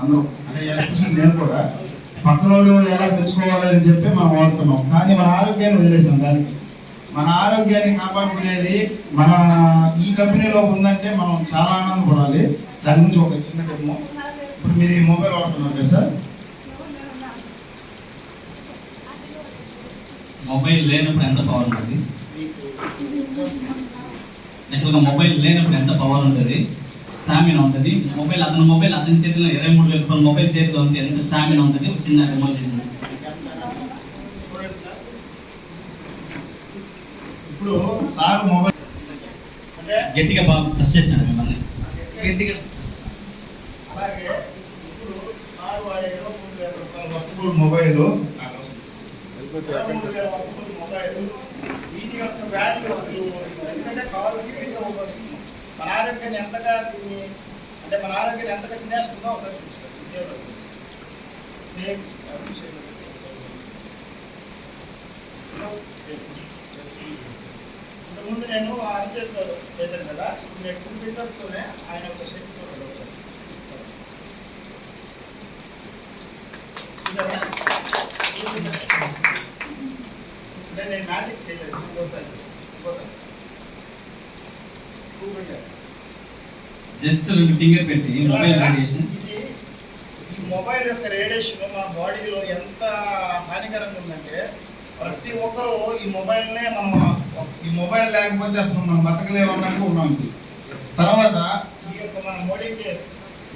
అందరూ అంటే ఎలక్ట్రిషియన్ నేను కూడా. పక్కన వాళ్ళు ఎలా పెంచుకోవాలని చెప్పి మనం వాడుతున్నాం. కానీ మన ఆరోగ్యాన్ని వదిలేసాం దానికి. మన ఆరోగ్యాన్ని కాపాడుకునేది మన ఈ కంపెనీలో ఉందంటే మనం చాలా ఆనందపడాలి. దాని గురించి ఒక చిన్న డెమో. ఇప్పుడు మీరు ఈ మొబైల్ వాడుతున్నారు కదా సార్? మొబైల్ లేనప్పుడు ఎంత పవర్ ఉంటుంది? యాక్చువల్గా మొబైల్ లేనప్పుడు ఎంత పవర్ ఉంటుంది? స్టామినా ఉంటుంది. మొబైల్ అతని మొబైల్ అతని చేతిలో ఇరవై మూడు వేల రూపాయల మొబైల్ చేతిలో ఉంది. ఎంత స్టామినా ఉంటుంది? ఒక చిన్న సార్ ఇప్పుడు సార్ మొబైల్ అంటే గట్టిగా బాగా ప్రెస్ చేసినాడు మిమ్మల్ని. గట్టిగా. అలాగే ఇప్పుడు సార్ వాడే ఇరవై మూడు వేల రూపాయల వర్తబుల్ మొబైల్ మొబైల్ దీని యొక్క వాల్యూ అసలు ఎందుకంటే కావాల్సి ఉపయోగిస్తున్నాం మన ఆరోగ్యాన్ని ఎంతగా దీన్ని అంటే మన ఆరోగ్యాన్ని ఎంతగా తినేస్తుందో ఒకసారి చూపిస్తారు విజయవాడ సేమ్ ఇంతకుముందు నేను అరచేతితో చేశాను కదా ఇప్పుడు నేను టూ ఫింగర్స్తోనే ఆయన ఒక శక్తి చూడండి ఒకసారి అంటే నేను మ్యాజిక్ చేయలేదు. ఇంకోసారి ఇంకోసారి. జస్ట్ రెండు ఫింగర్ పెట్టి మొబైల్ రేడియేషన్ ఈ మొబైల్ యొక్క రేడియేషన్ మన బాడీలో ఎంత హానికరంగా ఉందంటే ప్రతి ఒక్కరూ ఈ మొబైల్నే మనం ఈ మొబైల్ లేకపోతే అసలు మనం బతకలేమన్నట్టు ఉన్నాం తర్వాత ఈ యొక్క మన మోడీ కేర్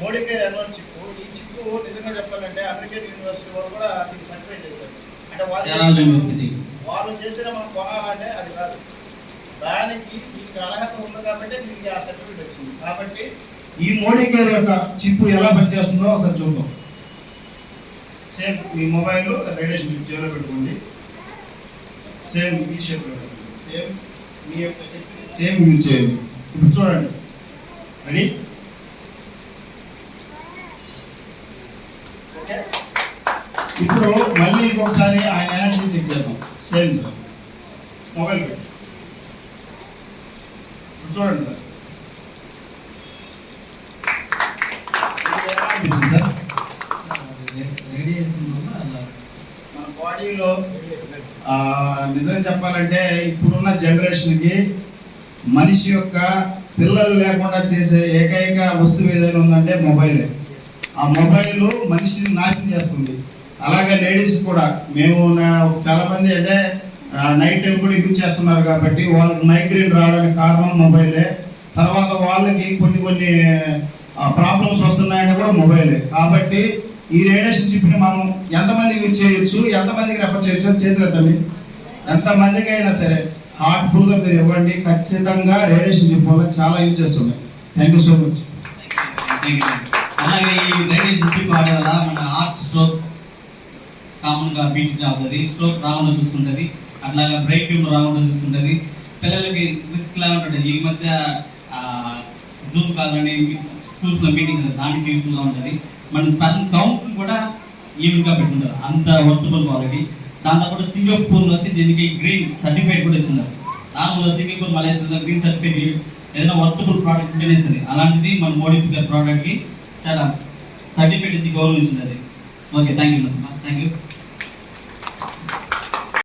మోడీ కేర్ ఎన్నోన్ చిప్పు ఈ చిప్పు నిజంగా చెప్పాలంటే అమెరికన్ యూనివర్సిటీ వాళ్ళు కూడా దీన్ని సర్టిఫై చేశారు. అంటే వాళ్ళు వాళ్ళు చేస్తేనే మనం కొనాలంటే అది కాదు. దానికి దీనికి అర్హత ఉంది కాబట్టి దీనికి ఆ సర్టిఫికేట్ వచ్చింది. కాబట్టి ఈ మోడీ కేర్ యొక్క చిప్ ఎలా పనిచేస్తుందో ఒకసారి చూద్దాం. సేమ్ మీ మొబైల్ రేడియేషన్ జేబులో పెట్టుకోండి. సేమ్ ఈ షేప్ పెట్టుకోండి. సేమ్ మీ యొక్క శక్తిని సేమ్ యూజ్ చేయండి. ఇప్పుడు చూడండి. Ready okay. ఇప్పుడు మళ్ళీ ఇంకొకసారి ఆయన ఎనర్జీ చెక్ చేద్దాం. Same sir. మొబైల్ పెట్టి. చూడండి సార్. వల్ల మన బాడీలో నిజం చెప్పాలంటే ఇప్పుడున్న జనరేషన్కి మనిషి యొక్క పిల్లలు లేకుండా చేసే ఏకైక వస్తువు ఏదైనా ఉందంటే మొబైలే. ఆ మొబైల్ మనిషిని నాశనం చేస్తుంది. అలాగే లేడీస్ కూడా. మేము నా- అంటే నైట్ టైం కూడా యూజ్ చేస్తున్నారు కాబట్టి వాళ్ళకి మైగ్రేన్ రావడానికి కారణం మొబైలే తర్వాత వాళ్ళకి కొన్ని కొన్ని ప్రాబ్లమ్స్ వస్తున్నాయని కూడా మొబైలే కాబట్టి ఈ రేడియేషన్ చిప్ని మనం ఎంతమంది యూజ్ చేయొచ్చు ఎంతమందికి రెఫర్ చేయొచ్చు అని చేతులు ఎత్తండి. ఎంతమందికి అయినా సరే హార్ట్ఫుల్గా మీరు ఇవ్వండి. ఖచ్చితంగా రేడియేషన్ చిప్ వల్ల చాలా యూజ్ చేస్తున్నాయి. థ్యాంక్ యూ సో మచ్ అలాగే ఈ రేడియేషన్ చిప్ వాడే వల్ల మన హార్ట్ స్ట్రోక్ కామన్గా బీట్ అవుతుంది. స్ట్రోక్ రాకుండా చూసుకుంటుంది. అట్లాగా బ్రెయిన్ ట్యూమర్ రాకుండా చూసుకుంటుంది పిల్లలకి రిస్క్ లా ఉంటుంది. ఈ మధ్య జూమ్ కాల్ అని స్కూల్స్లో మీటింగ్ దానికి యూస్ఫుల్గా ఉంటుంది. మన స్పన్ కౌంట్ కూడా ఈవెన్గా పెట్టుకుంటారు అంత వర్తబుల్ క్వాలిటీ దాంతోపాటు సింగపూర్లో వచ్చి దీనికి గ్రీన్ సర్టిఫైడ్ కూడా ఇచ్చింది. నార్మల్గా సింగపూర్ మలేషియాలో గ్రీన్ సర్టిఫైడ్ ఏదైనా వర్తబుల్ ప్రోడక్ట్ ఉంటేనే అలాంటిది మన మోడీ గారి ప్రోడక్ట్కి చాలా సర్టిఫికేట్ ఇచ్చి గౌరవించింది అది. Okay thank you thank you